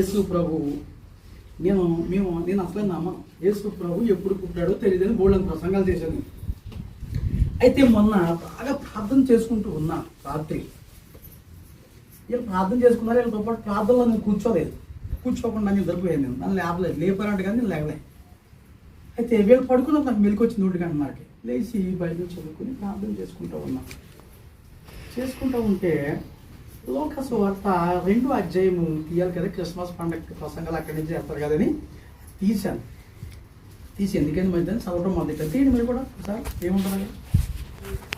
యేసు ప్రభువు. నేను మేము నేను అసలు నమ్మ యేసు ప్రభు ఎప్పుడు పుట్టాడో తెలియదని బోళ్ళని ప్రసంగాలు చేశాను. అయితే మొన్న బాగా ప్రార్థన చేసుకుంటూ ఉన్నా రాత్రి. వీళ్ళు ప్రార్థన చేసుకున్నారు? వీళ్ళతో పాటు ప్రార్థనలో నేను కూర్చోలేదు. కూర్చోకుండా నేను దొరికిపోయాను నేను. నన్ను లేపలేదు. లేపారంట కానీ నేను లేవలే. అయితే వీళ్ళు పడుకున్న నాకు మెలికి వచ్చింది ఒంటి గంట నాకు లేచి బయట చదువుకుని ప్రార్థన చేసుకుంటూ ఉన్నా. చేసుకుంటూ ఉంటే లోక సువార్త రెండు అధ్యాయము తీయాలి కదా క్రిస్మస్ పండగ ప్రసంగాలు అక్కడి నుంచి చేస్తారు కదని తీశాను. తీసి ఎందుకని మంచిదని చదవడం చదవడం దగ్గర తీయండి మీరు కూడా సార్ ఏముంటుంది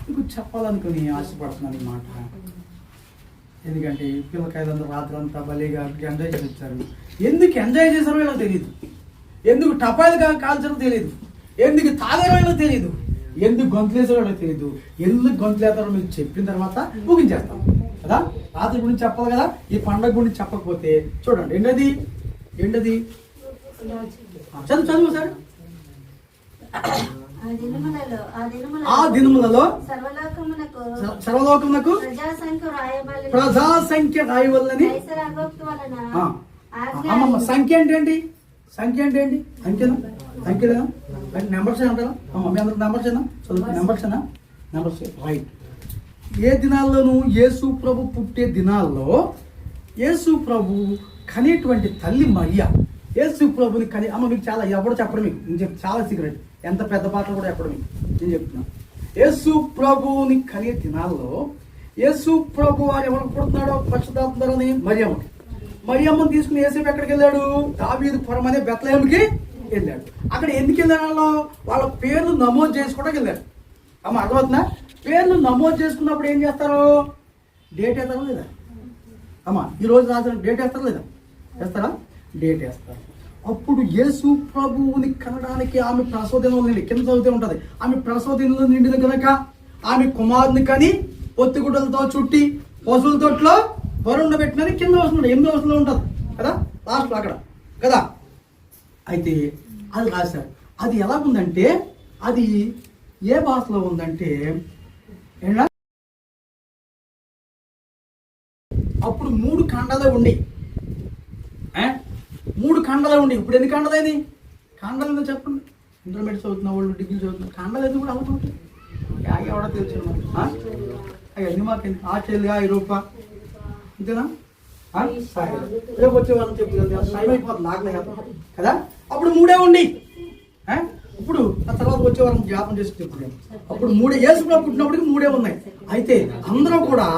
మీకు చెప్పాలనుకుని ఆశపడుతున్నాను ఈ మాట. ఎందుకంటే పిల్లకాయలందరూ రాత్రి అంతా భలేగా ఎంజాయ్ చేసి ఎందుకు ఎంజాయ్ చేశారో వీళ్ళకి తెలియదు ఎందుకు టపాయిలు కాల్చారో తెలియదు ఎందుకు తాగారో వీళ్ళకి తెలియదు ఎందుకు గొంతులేసారో తెలియదు ఎందుకు గొంతులేతారో మీకు చెప్పిన తర్వాత ముగించేస్తాం. కదా? రాత్రి గురించి చెప్పాలి కదా? ఈ పండగ గురించి చెప్పకపోతే చూడండి ఏంటది? ఏంటది? చదువు చదువు సార్. ఆ దినములలో సర్వలోకమునకు ప్రజా సంఖ్య రాయబడి ప్రజా సంఖ్య రాయవల్లని అమ్మమ్మ సంఖ్య అంటే ఏంటి సంఖ్య అంటే ఏంటి అంకెనా అంకెలేనా అంటే నెంబర్స్ అంటారా అమ్మ మీ అందరికి నెంబర్స్ ఏనా? చదువు నెంబర్స్ ఏనా? Numbers right. ఏ దినాల్లోనూ యేసు ప్రభు పుట్టే దినాల్లో యేసు ప్రభు కనేటువంటి తల్లి మరియ. యేసు ప్రభుని కని అమ్మ మీకు చాలా ఎవడో చెప్పడం మీకు? నేను చెప్పి చాలా సీక్రెట్ ఎంత పెద్ద పాటలు కూడా చెప్పడం మీకు? నేను చెప్తున్నా. యేసు ప్రభువుని కనే దినాల్లో యేసు ప్రభు వారు ఎవరు పుడుతున్నాడో పక్షదాత్మని మరియమ్మకి మరియమ్మని తీసుకుని యేసేపు ఎక్కడికి వెళ్ళాడు? దావీదు పురం అనే బెత్లహేమ్కి వెళ్ళాడు. అక్కడ ఎందుకు వెళ్ళాడు? వాళ్ళ పేర్లు నమోదు చేసుకోవడానికి వెళ్ళాడు. అమ్మ అర్థమవుతుందా? పేర్లు నమోదు చేసుకున్నప్పుడు ఏం చేస్తారు? డేట్ వేస్తారా లేదా? అమ్మ ఈరోజు రాసిన డేట్ వేస్తారా లేదా? వేస్తారా? డేట్ వేస్తారు. అప్పుడు యేసు ప్రభువుని కనడానికి ఆమె ప్రసవదినం నిండి కింద చదివితే ఉంటుంది. ఆమె ప్రసవదినంలో నిండిన కనుక ఆమె కుమారుని కని పొత్తిగుడ్డలతో చుట్టి పశువుల తొట్లో వరుణ పెట్టినని కింద వస్తున్నాడు ఎనిమిది వస్తులో ఉంటుంది. కదా? లాస్ట్లో అక్కడ. కదా? అయితే అది రాశారు. అది ఎలా ఉందంటే అది ఏ భాషలో ఉందంటే అప్పుడు మూడు ఖండాలే ఉండి. ఏ? మూడు ఖండాలే ఉండి. ఇప్పుడు ఎన్ని ఖండాలని ఖండాలు ఏందో చెప్పండి. ఇంటర్మీడియట్ చదువుతున్న వాళ్ళు డిగ్రీ చదువుతున్న ఖండాలు ఎందుకు కూడా అవుతుంది ఎవడో తెలుసు అవన్నీ మాకు ఆస్ట్రేలియా ఐరోపా అంతేనా? రేపు వచ్చే వాళ్ళని చెప్తుంది టైం అయిపోతుంది లాగలే కదా? అప్పుడు మూడే ఉండి. ఇప్పుడు ఆ తర్వాత వచ్చే వారం జ్ఞాపం చేసి చెప్తున్నాను అప్పుడు మూడే ఏసులో పుట్టినప్పటికి మూడే ఉన్నాయి. అయితే అందరూ కూడా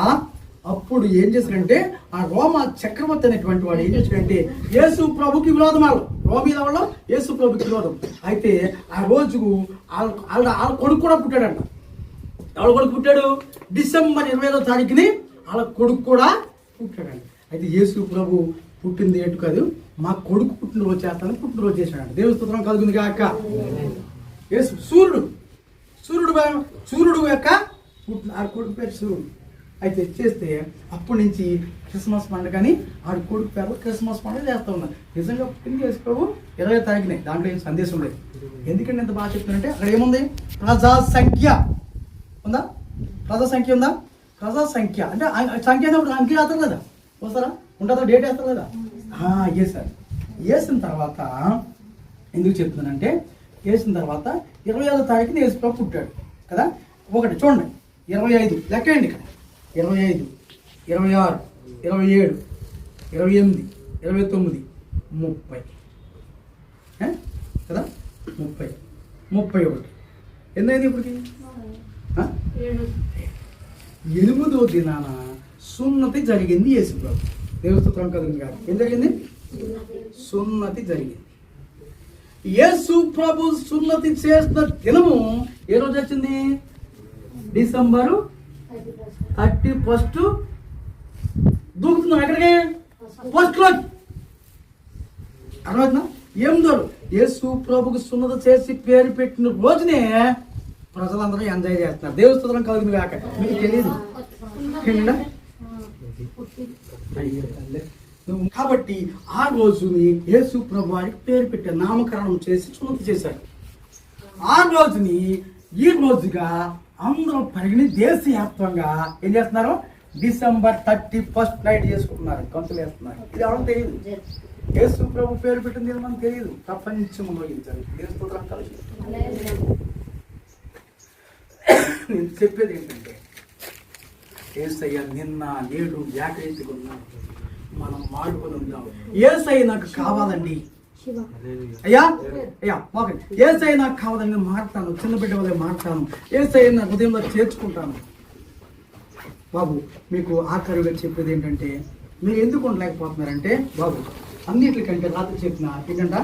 అప్పుడు ఏం చేశారంటే ఆ రోమ చక్రవర్తి అనేటువంటి వాడు ఏం చేశాడంటే యేసు ప్రభుకి విరోధం వాళ్ళు. రోమీల వాళ్ళు యేసు ప్రభుకి విరోధం. అయితే ఆ రోజుకు వాళ్ళ వాళ్ళ వాళ్ళ కొడుకు కూడా పుట్టాడంట. ఎవడ కొడుకు పుట్టాడు? డిసెంబర్ ఇరవై ఐదో తారీఖుని వాళ్ళ కొడుకు కూడా పుట్టాడండి అయితే యేసు ప్రభు పుట్టింది ఏటు కాదు? మా కొడుకు పుట్టినరోజు చేస్తాను పుట్టినరోజు చేశాడు దేవుని స్తోత్రం కలుగుంది కాక. యేసు సూర్యుడు. సూర్యుడు సూర్యుడు యొక్క పుట్టిన ఆ కొడుకు పేరు సూర్యుడు. అయితే చేస్తే అప్పటి నుంచి క్రిస్మస్ పండుగని ఆడు కొడుకు పేరు క్రిస్మస్ పండుగ చేస్తా ఉన్నారు. నిజంగా పుట్టిన చేసుకోవు ఇరవై తారీఖునే. దాంట్లో ఏం సందేశం లేదు. ఎందుకంటే ఎంత బాగా చెప్తున్నారంటే అక్కడ ఏముంది? ప్రజా సంఖ్య. ఉందా? ప్రజా సంఖ్య ఉందా? ప్రజా సంఖ్య. అంటే సంఖ్య అంటే అంకె వేస్తారు కదా. వస్తారా? ఉంటుందా డేట్ వేస్తారు కదా. వేసారు వేసిన తర్వాత ఎందుకు చెప్తున్నానంటే వేసిన తర్వాత ఇరవై ఐదో తారీఖున యేసుప్రభు పుట్టాడు కదా? ఒకటి చూడండి. ఇరవై ఐదు. లెక్కండి ఇక్కడ. ఇరవై ఐదు ఇరవై ఆరు ఇరవై ఏడు ఇరవై ఎనిమిది ఇరవై తొమ్మిది ముప్పై? కదా? ముప్పై. ముప్పై ఒకటి. ఎన్నైంది ఇప్పటికి? ఎనిమిదో దినాన సున్నతి జరిగింది యేసుప్రభు దేవస్తోత్రం కదండి గారు ఏం జరిగింది? సున్నతి జరిగింది. యేసు ప్రభు సున్నతి చేసిన దినము ఏ రోజు వచ్చింది? December thirty first. దూకుతున్నాం ఎక్కడికి? ఫస్ట్ రోజు. అర్థమవుతుందా ఎనిమిదో యేసు ప్రభుకు సున్నత చేసి పేరు పెట్టిన రోజునే ప్రజలందరూ ఎంజాయ్ చేస్తున్నారు. దేవస్తోత్రం కలుగుతుంది కాక మీకు తెలియదు ఏంటంటే అయ్యో తల్లే. నువ్వు కాబట్టి ఆ రోజుని యేసు ప్రభు వారికి పేరు పెట్టే నామకరణం చేసి సున్నతి చేశారు ఆ రోజుని ఈ రోజుగా అందరూ పరిగణి దేశవ్యాప్తంగా ఏం చేస్తున్నారు? డిసెంబర్ థర్టీ ఫస్ట్ నైట్ చేసుకుంటున్నారు. గంతులు వేస్తున్నారు. ఇది ఎవరికి తెలియదు? యేసు ప్రభు పేరు పెట్టింది మనకు తెలియదు. ప్రపంచంలో ఇది జరుగుతుంది. నేను చెప్పేది ఏంటంటే ఏసయ్య నిన్న నేడు ఏకరీతిగా ఉన్నాడు మనం మార్పులు ఉందాం ఏసయ్య నాకు కావాలండి. అయ్యా అయ్యా ఓకే. ఏసయ్య నాకు కావాలని నేను మాట్లాడతాను చిన్న బిడ్డ వల్ల మాట్లాడతాను ఏసయ్య నా హృదయంలో చేర్చుకుంటాను. బాబు మీకు ఆఖరిగా చెప్పేది ఏంటంటే మీరు ఎందుకు ఉండలేకపోతున్నారంటే బాబు అన్నిటికంటే రాత్రి చెప్పిన ఏంటంట?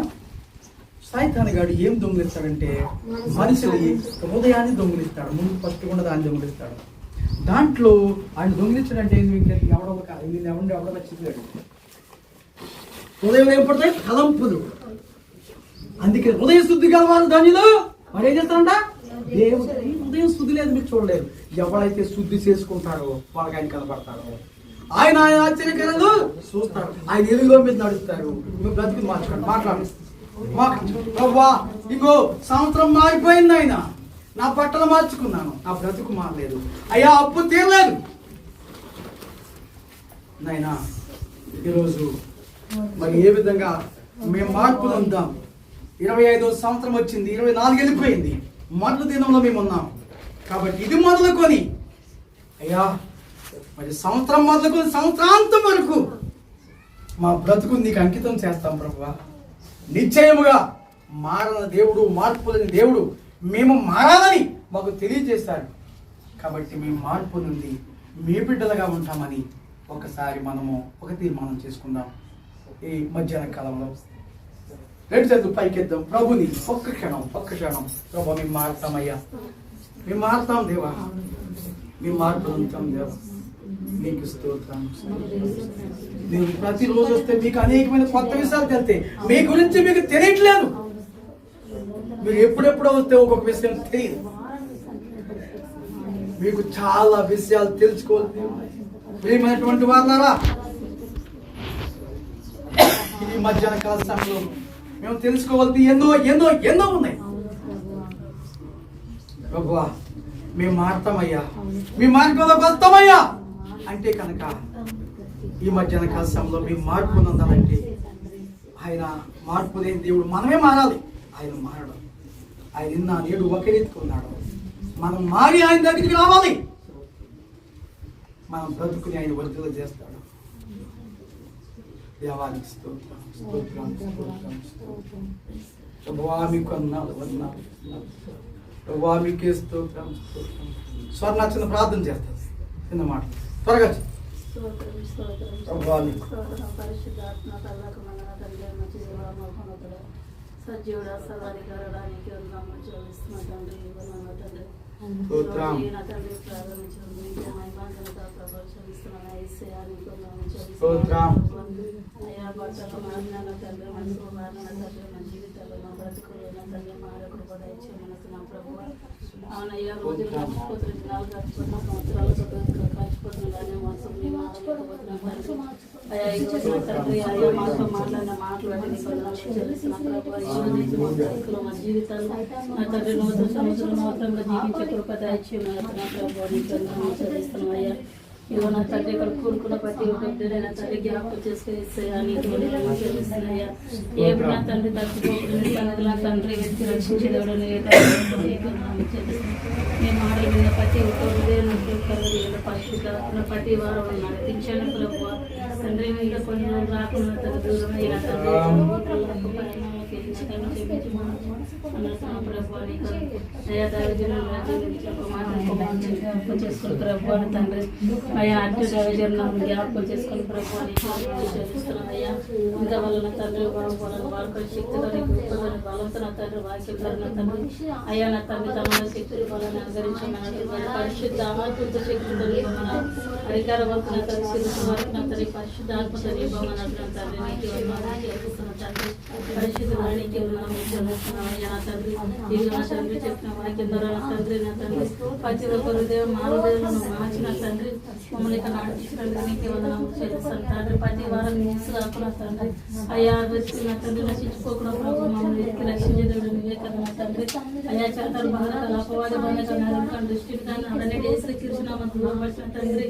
సాయితాని గాడు ఏం దొంగిలిస్తాడంటే మనుషులు. హృదయాన్ని దొంగిలిస్తాడు. ముందు ఫస్ట్ కూడా దాన్ని దొంగిలిస్తాడు. దాంట్లో ఆయన దొంగిలించాడంటే ఏంది మీకు తెలియదు. ఎవడో నేను ఎవరిని ఎవడో నచ్చింది ఉదయం ఏం పడతాయి? తలంపులు అందుకే ఉదయం శుద్ధి కలవారు ధన్యులు మరి ఏం చేస్తారంట దేవుడు శుద్ధి లేదు మీరు చూడలేరు ఎవరైతే శుద్ధి చేసుకుంటారో వాళ్ళకి ఆయన కనబడతారో ఆయన ఆయన ఆశ్చర్యకరలు చూస్తారు. ఆయన ఎదుగులో మీద నడుస్తారు. నువ్వు బ్రతికి మార్చుకోండి. మాట్లాడు. మాట్లాడు. ఇంకో సంవత్సరం మారిపోయింది ఆయన. నా బట్టలు మార్చుకున్నాను. నా బ్రతుకు మారలేదు. అయ్యా అప్పు తీరలేదు. నాయనా ఈరోజు మరి ఏ విధంగా మేము మార్పులు ఉందాం? ఇరవై ఐదో సంవత్సరం వచ్చింది ఇరవై నాలుగు వెళ్ళిపోయింది. మొదటి దినంలో మేము ఉన్నాం. కాబట్టి ఇది మొదలుకొని అయ్యా మరి సంవత్సరం మొదలుకొని సంవత్సరాంతం వరకు మా బ్రతుకు నీకు అంకితం చేస్తాం ప్రభు నిశ్చయముగా మారన దేవుడు మార్పులని దేవుడు మేము మారాలని మాకు తెలియజేస్తారు కాబట్టి మేము మార్పు నుండి మీ బిడ్డలుగా ఉంటామని ఒకసారి మనము ఒక తీర్మానం చేసుకుందాం. ఈ మధ్యాహ్న కాలంలో రెండు చేతులు పైకెద్దాం. ప్రభుని ఒక్క క్షణం ఒక్క క్షణం. ప్రభు మేము మారుతామయ్యా మేము మారుతాం దేవా. మేము మార్పు ఉంటాం దేవా. నీకు స్తోత్రం. నేను ప్రతిరోజు వస్తే మీకు అనేకమైన కొత్త విషయాలు తెలితే మీ గురించి మీకు తెలియట్లేదు. మీరు ఎప్పుడెప్పుడో వస్తే ఒక్కొక్క విషయం తెలియదు. మీకు చాలా విషయాలు తెలుసుకోవాలి. ప్రియమైనటువంటి వాళ్ళారా ఈ మధ్యాహ్న కాల సమయంలో మేము తెలుసుకోవాలి ఎన్నో ఎన్నో ఎన్నో ఉన్నాయి. ప్రభువా మేము మారుతామయ్యా మీ మార్గంలోకి వస్తామయ్యా అంటే కనుక ఈ మధ్యాహ్న కాల సమయంలో మేము మార్పు పొందాలంటే ఆయన మార్పు లేని దేవుడు మనమే మారాలి. ఆయన మారడం. ఆయన నిన్న నేడు ఒకే రీతికున్నాడు మనం మారి ఆయన దగ్గరికి రావాలి. మనం బ్రతుకుని ఆయన వర్ధల చేస్తాడు. దేవానికి స్తోత్రం స్తోత్రం స్తోత్రం స్తోత్రం. ప్రభువా మీకు అన్నాడు వందనాలు ప్రభువా మీకే స్తోత్రం స్తోత్రం. స్వర్ణ చిన్న ప్రార్థన చేస్తుంది చిన్న మాట. త్వరగా. ప్రభువా సజీవుడ సర్వాధికారానికి ఉన్నాము చూపిస్తున్న తండ్రి ఇవ్వనున్న తండ్రి. మహిమాంగనత ప్రభావిస్తున్న ఐశ్వర్యానికి ఉన్నాము స్తోత్రం. అయ్యా భర్తలు మారిన తండ్రి మనసు మారిన తండ్రి మన జీవితాలు మా బ్రతుకులు నా తండ్రి కూడా నా ప్రభు అవునయ్యా రోజులు గడిచిపోతున్న దినాలు గడిచిపోతున్న సంవత్సరాలు కానీ మాసం మేము ఆడలేకపోతున్నాం తండ్రి. అయ్యా ఈ తండ్రి అయ్యా మాతో మాట్లాడిన మాటలు బట్టి నీకు మా జీవితాలు నా తండ్రి నూతన సంవత్సరం నూతనంగా జీవించే కృప దయచేయమని చెల్లిస్తున్నాం అయ్యా ఇదిగో నా తండ్రి ఇక్కడ కూరుకున్న ప్రతి ఒక్క బిడ్డ నా తండ్రి జ్ఞాపకం చేసుకుని ఇస్తాయా నీకు నా తండ్రి తప్పిపోకుండా నీ తండ్రి ఎత్తి రక్షించేదేవుడు నీ తండ్రి నీకు వందనాలు చెల్లిస్తున్నాను. నీ మాటల మీద ప్రతి ఒక్క కలిగి పరిశుద్ధ ప్రతి వారం నడిపించండి ప్రభు తండ్రి మీద కొన్ని రాకుండా దూరం అయిన తండ్రి కళ్ళకు పరిణామాలు తెలియకుండా చెప్పించి మాకు అన్నట్టు ప్రభు నీకు అయ్యా దైవజనం జీవించిన మాట జ్ఞాపకం చేసుకుని ప్రభు అని తండ్రి అయ్యా అటు దైవజనం జ్ఞాపకం చేసుకుని ప్రభు అని చేస్తున్నాం అయ్యా ఇంత వలన తండ్రి బాగుపడాలి వాడుకొని శక్తిలో నీకు గొప్పదని బలంతో నా తండ్రి వాక్యం నా తండ్రి అయ్యా నా తండ్రి తమ శక్తులు బలాన్ని అనుగరించిన పరిశుద్ధ ఆత్మత శక్తితో నింపమన అధికారవంతుల తండ్రి శిరస్సు వారికి నా తండ్రి పరిశుద్ధ ఆత్మతో నింపమన నా తండ్రి నీకు వందనాలు చేస్తున్న తండ్రి పరిశుద్ధ వారికి నా తండ్రి ఇది నా తండ్రి చెప్పిన వాక్యం నా తండ్రి నా తండ్రి ప్రతి ఒక్కరు మానవులను మార్చిన తండ్రి మమ్మల్ని ఇక్కడ చేస్తాను తండ్రి ప్రతి వారం మిస్ కాకుండా తండ్రి అయ్యా వచ్చి నా తండ్రి నశించుకోకుండా ప్రభు మమ్మల్ని ఎక్కి రక్షించేదేవుడు తండ్రి అయ్యా చేతలు బాధలు నరకం దృష్టికి తండ్రి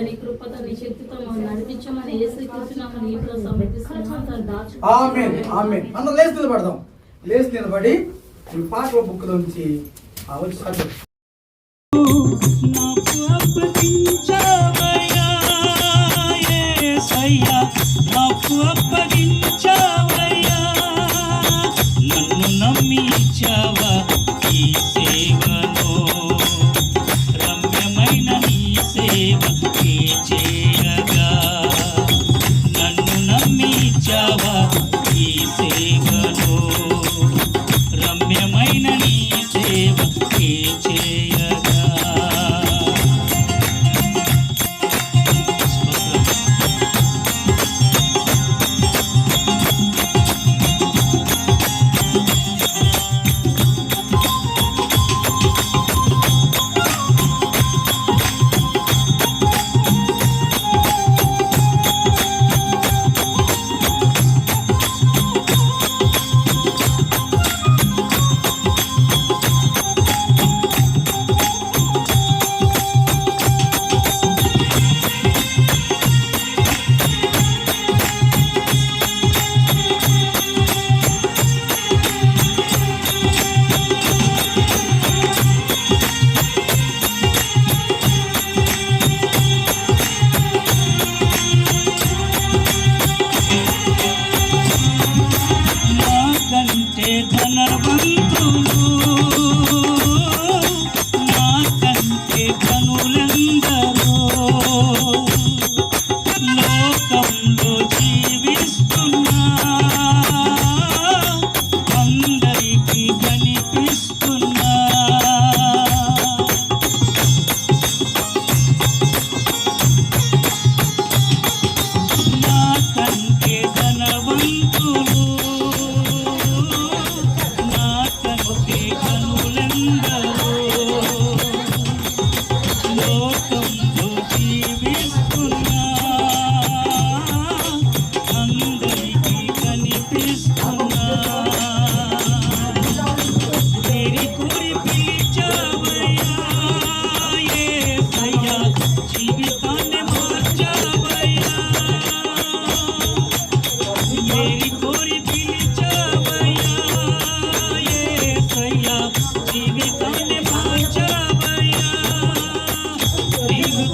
నీ కృపతో నీ శక్తితో మమ్మల్ని నడిపించమని ఏసు కృష్ణామని ఇంట్లో దాచు ఆమెన్. ఆమెన్ లేచి నిలబడదాం. లేచి నిలబడి ఈ పాటల బుక్ నుంచి ఆ వచ్చి నాకు ಬಾಬಾ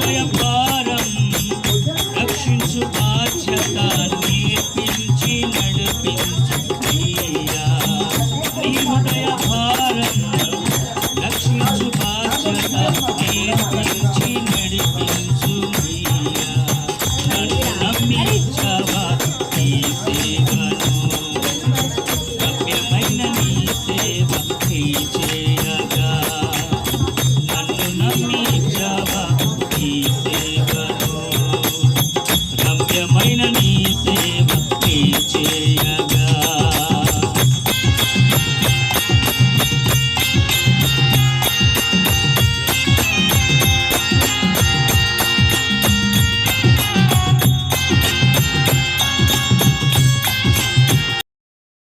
I am